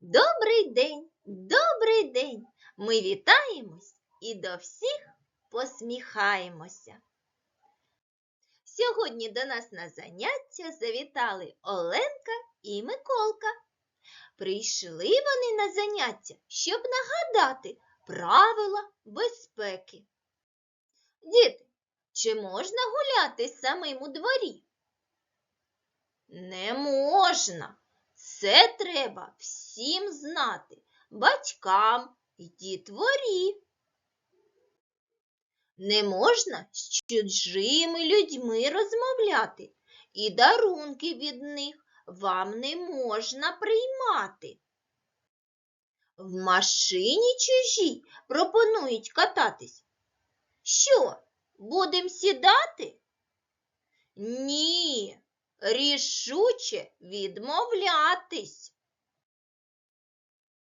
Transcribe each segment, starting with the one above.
Добрий день, добрий день. Ми вітаємось і до всіх посміхаємося. Сьогодні до нас на заняття завітали Оленка і Миколка. Прийшли вони на заняття, щоб нагадати правила безпеки. Діти, чи можна гуляти самим у дворі? Не можна. Це треба всім знати, батькам і дітворі. Не можна з чужими людьми розмовляти, і дарунки від них вам не можна приймати. В машині чужій пропонують кататись. Що, будем сідати? Ні, рішуче відмовлятись.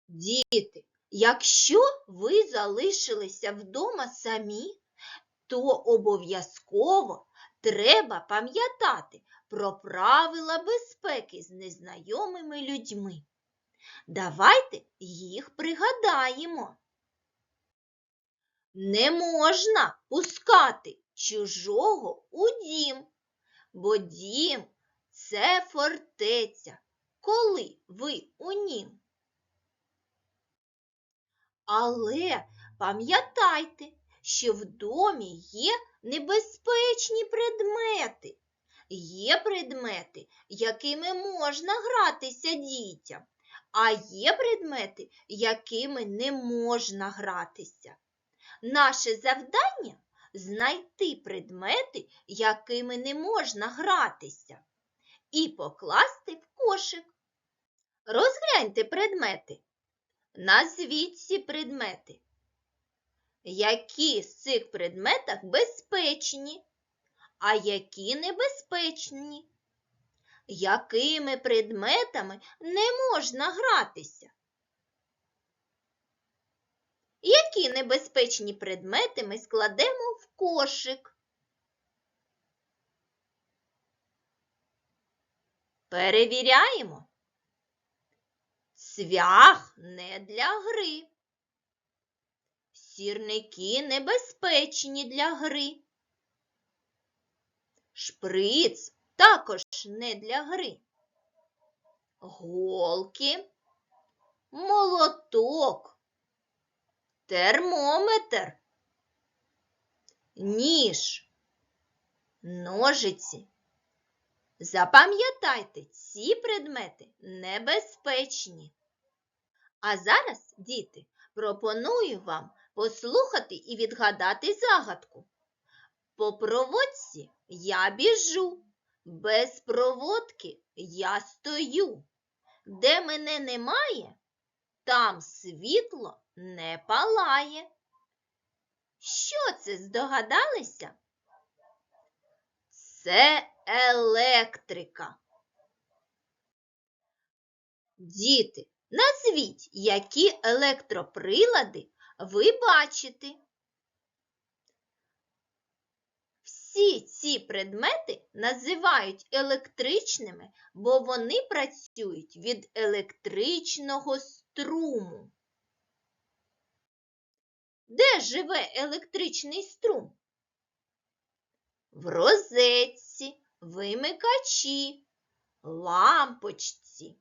Діти, якщо ви залишилися вдома самі, то обов'язково треба пам'ятати про правила безпеки з незнайомими людьми. Давайте їх пригадаємо. Не можна пускати чужого у дім, бо дім це фортеця, коли ви у нім. Але пам'ятайте, що в домі є небезпечні предмети. Є предмети, якими можна гратися дітям, а є предмети, якими не можна гратися. Наше завдання знайти предмети, якими не можна гратися, і покласти в кошик. Розгляньте предмети. Назвіть ці предмети. Які з цих предметів безпечні, а які небезпечні? Якими предметами не можна гратися? Які небезпечні предмети ми складемо в кошик? Перевіряємо. Цвях не для гри. Сірники небезпечні для гри. Шприц також не для гри. Голки, молоток, термометр, ніж, ножиці. Запам'ятайте, ці предмети небезпечні. А зараз, діти, пропоную вам послухати і відгадати загадку. По проводці я біжу, без проводки я стою. Де мене немає, там світло не палає. Що це здогадалися? Це електрика. Діти, назвіть, які електроприлади ви бачите. Всі ці предмети називають електричними, бо вони працюють від електричного струму. Де живе електричний струм? В розетці, вимикачі, лампочці.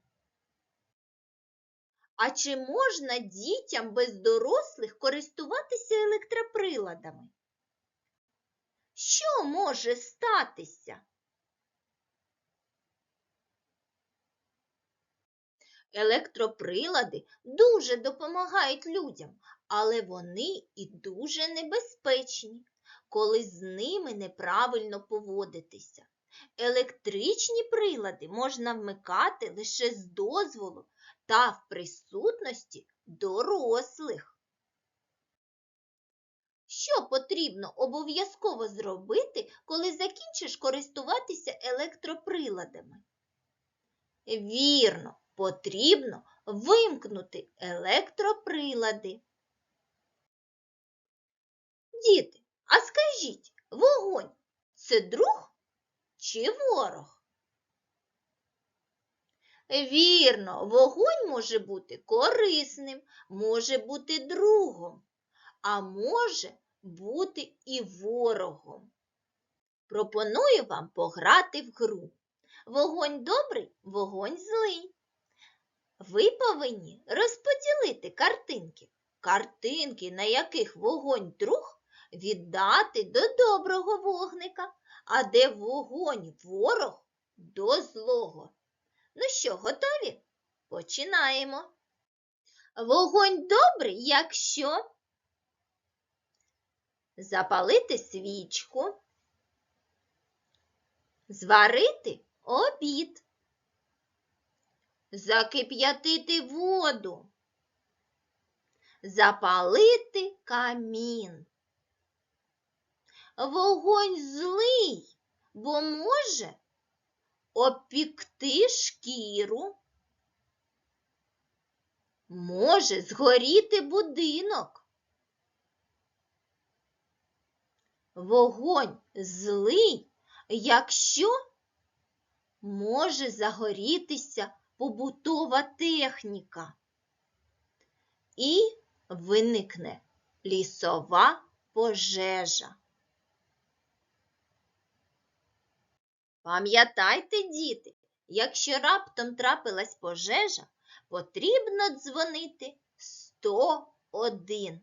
А чи можна дітям без дорослих користуватися електроприладами? Що може статися? Електроприлади дуже допомагають людям, але вони і дуже небезпечні, коли з ними неправильно поводитися. Електричні прилади можна вмикати лише з дозволу та в присутності дорослих. Що потрібно обов'язково зробити, коли закінчиш користуватися електроприладами? Вірно, потрібно вимкнути електроприлади. Діти, а скажіть, вогонь це друг чи ворог? Вірно, вогонь може бути корисним, може бути другом, а може бути і ворогом. Пропоную вам пограти в гру. Вогонь добрий, вогонь злий. Ви повинні розподілити картинки. Картинки, на яких вогонь друг, віддати до доброго вогника, а де вогонь ворог до злого. Ну що, готові? Починаємо. Вогонь добрий, якщо запалити свічку, зварити обід, закип'ятити воду, запалити камін. Вогонь злий, бо може опікти шкіру, може згоріти будинок. Вогонь злий, якщо може загорітися побутова техніка і виникне лісова пожежа. Пам'ятайте, діти, якщо раптом трапилась пожежа, потрібно дзвонити 101.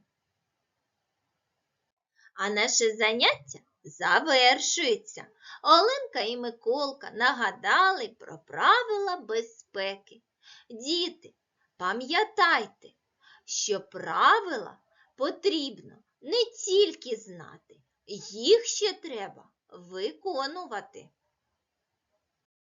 А наше заняття завершується. Оленка і Миколка нагадали про правила безпеки. Діти, пам'ятайте, що правила потрібно не тільки знати, їх ще треба виконувати.